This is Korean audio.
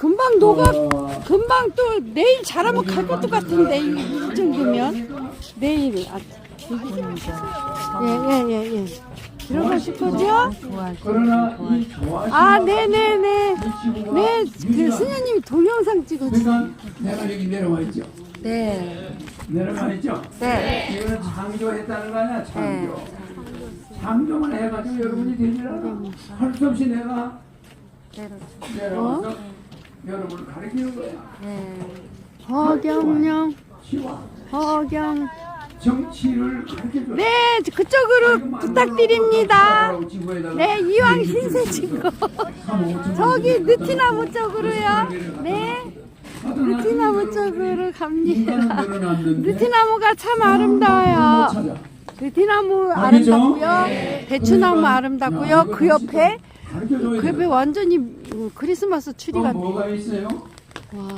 금방 녹아. 어, 금방 또 내일 잘하면 갈 것도 같은데 이, 이 정도면. 내일 아 예예예 예, 예. 들어가실 거죠? 그러나 이 좋아하시는 아 네네네. 친구가 네그 스녀님이 동영상 찍어주 그러니까 내가 여기 내려와 있죠. 네. 내려와 있죠. 네. 이거는 창조했다는 거 아니야 창조. 창조만 해가지고 여러분이 되지라 할수 없이 내가 내려와서 여러분을 가르치는 거야. 허경영 시와 허경 정치를 가르쳐줘. 네 그쪽으로 부탁드립니다 네 이왕 신세 친구 저기 느티나무 쪽으로요 네 느티나무 쪽으로 갑니다 느티나무가 참 아름다워요 느티나무 아름답고요 배추나무 아름답고요 그 옆에 그 옆에 완전히 음, 크리스마스 추리 같아요 뭐가 있어요? 와